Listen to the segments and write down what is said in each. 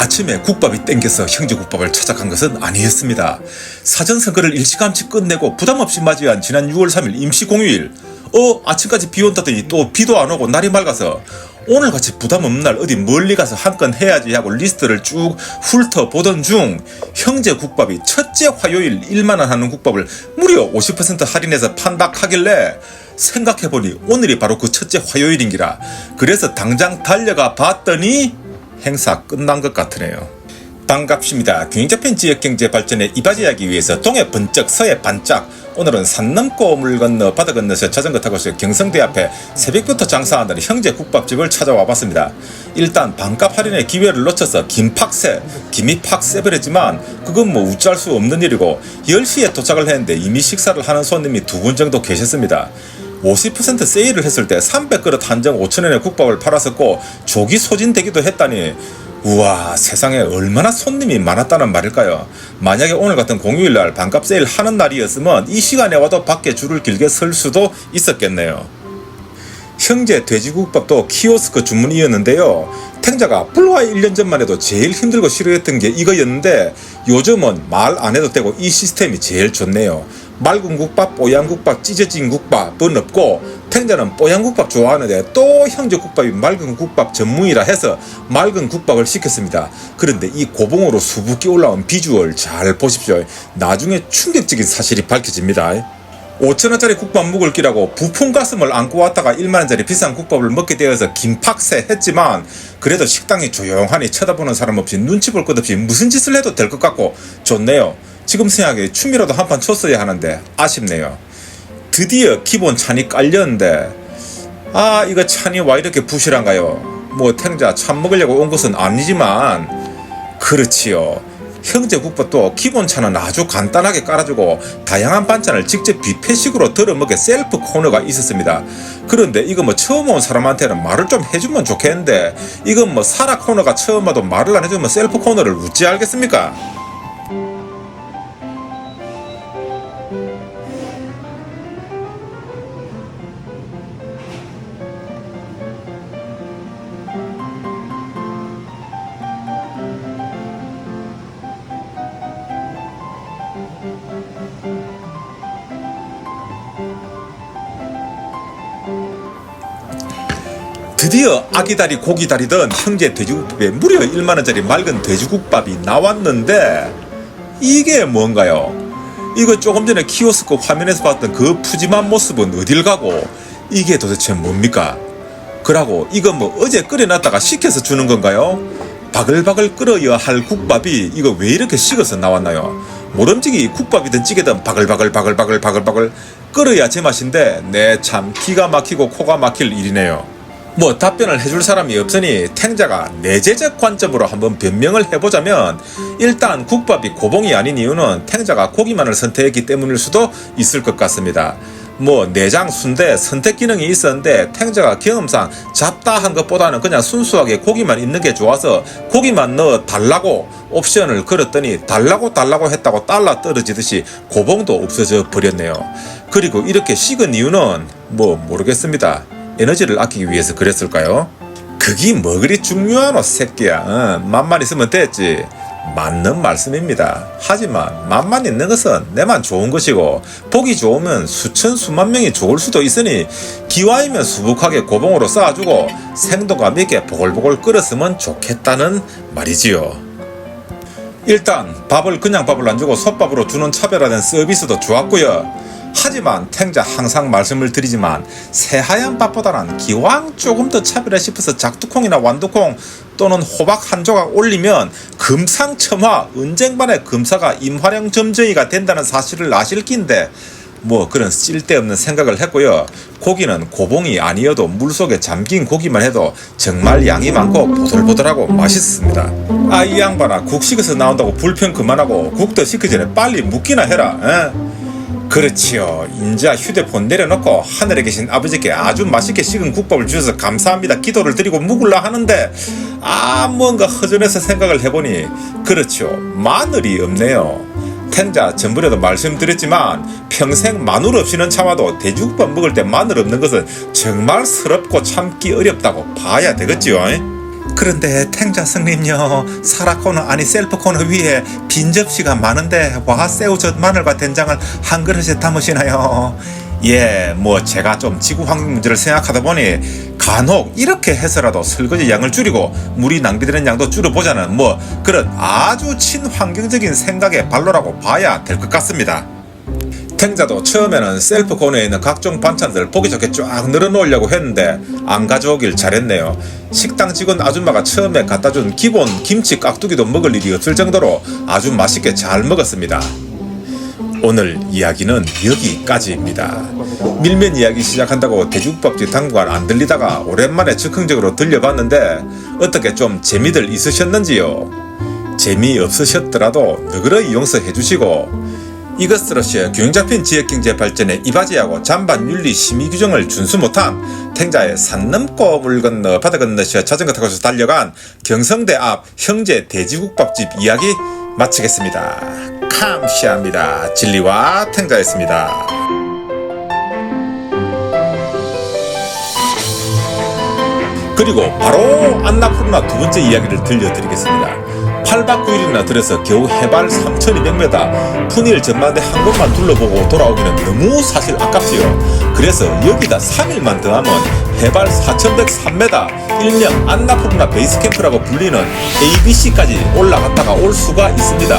아침에 국밥이 땡겨서 형제국밥을 찾아간 것은 아니었습니다. 사전선거를 일찌감치 끝내고 부담없이 맞이한 지난 6월 3일 임시공휴일. 어, 아침까지 비 온다더니 또 비도 안 오고 날이 맑아서 오늘같이 부담 없는 날 어디 멀리 가서 한 건 해야지 하고 리스트를 쭉 훑어보던 중 형제 국밥이 첫째 화요일 1만원 하는 국밥을 무려 50% 할인해서 판박하길래 생각해보니 오늘이 바로 그 첫째 화요일인기라 그래서 당장 달려가 봤더니 행사 끝난 것 같으네요. 반갑습니다. 균형 잡힌 지역 경제 발전에 이바지하기 위해서 동해 번쩍 서해 반짝 오늘은 산 넘고 물 건너 바다 건너서 자전거 타고서 경성대 앞에 새벽부터 장사한다는 형제 국밥집을 찾아와 봤습니다. 일단 반값 할인의 기회를 놓쳐서 김팍세, 김이 팍 세 버렸지만 그건 뭐 우짤 수 없는 일이고 10시에 도착을 했는데 이미 식사를 하는 손님이 두 분 정도 계셨습니다. 50% 세일을 했을 때 300그릇 한정 5천원의 국밥을 팔았었고 조기 소진되기도 했다니 우와 세상에 얼마나 손님이 많았다는 말일까요 만약에 오늘 같은 공휴일날 반값 세일 하는 날이었으면 이 시간에 와도 밖에 줄을 길게 설 수도 있었겠네요 형제 돼지국밥도 키오스크 주문이었는데요. 탱자가 불과 1년 전만 해도 제일 힘들고 싫어했던 게 이거였는데 요즘은 말 안 해도 되고 이 시스템이 제일 좋네요. 맑은 국밥, 뽀얀 국밥, 찢어진 국밥은 없고 탱자는 뽀얀 국밥 좋아하는데 또 형제 국밥이 맑은 국밥 전문이라 해서 맑은 국밥을 시켰습니다. 그런데 이 고봉으로 수북히 올라온 비주얼 잘 보십시오. 나중에 충격적인 사실이 밝혀집니다. 5천원짜리 국밥 먹을 기라고 부품 가슴을 안고 왔다가 1만원짜리 비싼 국밥을 먹게 되어서 김팍세 했지만 그래도 식당이 조용하니 쳐다보는 사람 없이 눈치 볼 것 없이 무슨 짓을 해도 될 것 같고 좋네요. 지금 생각에 춤이라도 한판 췄어야 하는데 아쉽네요. 드디어 기본 찬이 깔렸는데 아 이거 찬이 와 이렇게 부실한가요? 뭐 탱자 참 먹으려고 온 것은 아니지만 그렇지요. 형제 국밥도 기본 차는 아주 간단하게 깔아주고 다양한 반찬을 직접 뷔페식으로 덜어먹게 셀프 코너가 있었습니다. 그런데 이거 뭐 처음 온 사람한테는 말을 좀 해주면 좋겠는데 이건 뭐 사라 코너가 처음 와도 말을 안 해주면 셀프 코너를 어찌 알겠습니까? 드디어 아기다리 고기다리던 형제 돼지국밥에 무려 1만원짜리 맑은 돼지국밥이 나왔는데 이게 뭔가요? 이거 조금 전에 키오스크 화면에서 봤던 그 푸짐한 모습은 어딜 가고 이게 도대체 뭡니까? 그러고 이거 뭐 어제 끓여놨다가 식혀서 주는 건가요? 바글바글 끓어야 할 국밥이 이거 왜 이렇게 식어서 나왔나요? 모름지기 국밥이든 찌개든 바글바글 바글바글 바글바글 끓어야 제맛인데 네참 기가 막히고 코가 막힐 일이네요. 뭐 답변을 해줄 사람이 없으니 탱자가 내재적 관점으로 한번 변명을 해보자면 일단 국밥이 고봉이 아닌 이유는 탱자가 고기만을 선택했기 때문일 수도 있을 것 같습니다. 뭐 내장 순대 선택 기능이 있었는데 탱자가 경험상 잡다 한 것보다는 그냥 순수하게 고기만 있는 게 좋아서 고기만 넣어 달라고 옵션을 걸었더니 달라고 달라고 했다고 달라 떨어지듯이 고봉도 없어져 버렸네요. 그리고 이렇게 식은 이유는 뭐 모르겠습니다. 에너지를 아끼기 위해서 그랬을까요? 그게 뭐 그리 중요하노 새끼야. 어, 맘만 있으면 됐지. 맞는 말씀입니다. 하지만 맘만 있는 것은 내만 좋은 것이고 보기 좋으면 수천 수만 명이 좋을 수도 있으니 기와이면 수북하게 고봉으로 쌓아주고 생동감 있게 보글보글 끓였으면 좋겠다는 말이지요. 일단 밥을 그냥 밥을 안 주고 솥밥으로 주는 차별화된 서비스도 좋았고요 하지만 탱자 항상 말씀을 드리지만 새하얀 밥보다는 기왕 조금 더 차별해 싶어서 작두콩이나 완두콩 또는 호박 한 조각 올리면 금상첨화 은쟁반의 금사가 임화령 점정이가 된다는 사실을 아실 낀데 뭐 그런 쓸데없는 생각을 했고요. 고기는 고봉이 아니어도 물속에 잠긴 고기만 해도 정말 양이 많고 보들보들하고 맛있습니다. 아 이 양반아 국 식어서 나온다고 불평 그만하고 국도 식기 전에 빨리 묵기나 해라. 에? 그렇지요. 인자 휴대폰 내려놓고 하늘에 계신 아버지께 아주 맛있게 식은 국밥을 주셔서 감사합니다. 기도를 드리고 묵을라 하는데 아 뭔가 허전해서 생각을 해보니 그렇죠. 마늘이 없네요. 텐자 전번에도 말씀드렸지만 평생 마늘 없이는 참아도 돼지국밥 먹을 때 마늘 없는 것은 정말 서럽고 참기 어렵다고 봐야 되겠지요. 그런데 탱자 승님요 사라 코너 아니 셀프 코너 위에 빈 접시가 많은데 와 새우젓 마늘과 된장을 한 그릇에 담으시나요? 예, 뭐 제가 좀 지구 환경 문제를 생각하다 보니 간혹 이렇게 해서라도 설거지 양을 줄이고 물이 낭비되는 양도 줄여보자는 뭐 그런 아주 친환경적인 생각의 발로라고 봐야 될 것 같습니다. 탱자도 처음에는 셀프 코너에 있는 각종 반찬들 보기 좋게 쫙 늘어놓으려고 했는데 안 가져오길 잘했네요. 식당 직원 아줌마가 처음에 갖다 준 기본 김치 깍두기도 먹을 일이 없을 정도로 아주 맛있게 잘 먹었습니다. 오늘 이야기는 여기까지입니다. 밀면 이야기 시작한다고 돼지국밥집 당분간 안 들리다가 오랜만에 즉흥적으로 들려봤는데 어떻게 좀 재미들 있으셨는지요? 재미없으셨더라도 너그러이 용서해 주시고 이것으로써 균형 잡힌 지역경제 발전에 이바지하고 잔반 윤리 심의 규정을 준수 못한 탱자의 산 넘고 물 건너 바다 건너시어 자전거 타고서 달려간 경성대 앞 형제 돼지국밥집 이야기 마치겠습니다. 감시합니다. 진리와 탱자였습니다. 그리고 바로 안나푸르나 두 번째 이야기를 들려드리겠습니다. 8박 9일이나 들어서 겨우 해발 3200m 푸닐 전망대 한 곳만 둘러보고 돌아오기는 너무 사실 아깝지요. 그래서 여기다 3일만 더 하면 해발 4103m 일명 안나푸르나 베이스캠프라고 불리는 ABC까지 올라갔다가 올 수가 있습니다.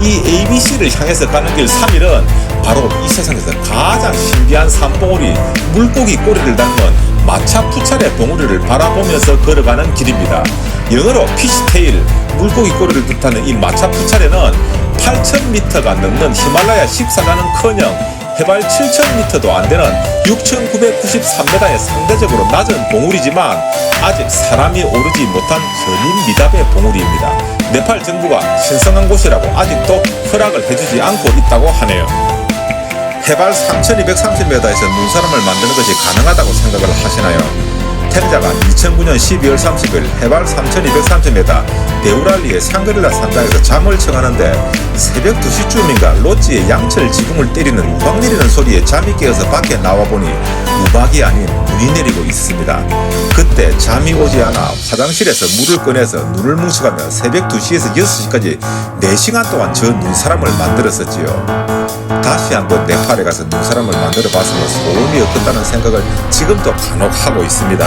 이 ABC를 향해서 가는 길 3일은 바로 이 세상에서 가장 신비한 산봉우리 물고기 꼬리를 닮은 마차 푸찰의 봉우리를 바라보면서 걸어가는 길입니다. 영어로 피시테일, 물고기 꼬리를 뜻하는 이 마차 푸찰에는 8,000m가 넘는 히말라야 14가는 커녕 해발 7,000m도 안 되는 6,993m의 상대적으로 낮은 봉우리지만 아직 사람이 오르지 못한 현임 미답의 봉우리입니다. 네팔 정부가 신성한 곳이라고 아직도 허락을 해주지 않고 있다고 하네요. 해발 3230m에서 눈사람을 만드는 것이 가능하다고 생각을 하시나요? 템자가 2009년 12월 30일 해발 3230m 데우랄리의 샹그릴라 산장에서 잠을 청하는데 새벽 2시쯤인가 로지의 양철 지붕을 때리는 우박 내리는 소리에 잠이 깨어서 밖에 나와보니 우박이 아닌 눈이 내리고 있습니다. 그때 잠이 오지 않아 화장실에서 물을 꺼내서 눈을 뭉쳐가며 새벽 2시에서 6시까지 4시간 동안 저 눈사람을 만들었었지요. 다시 한번 네팔에 가서 눈사람을 만들어 봤으면 소음이 없었다는 생각을 지금도 간혹 하고 있습니다.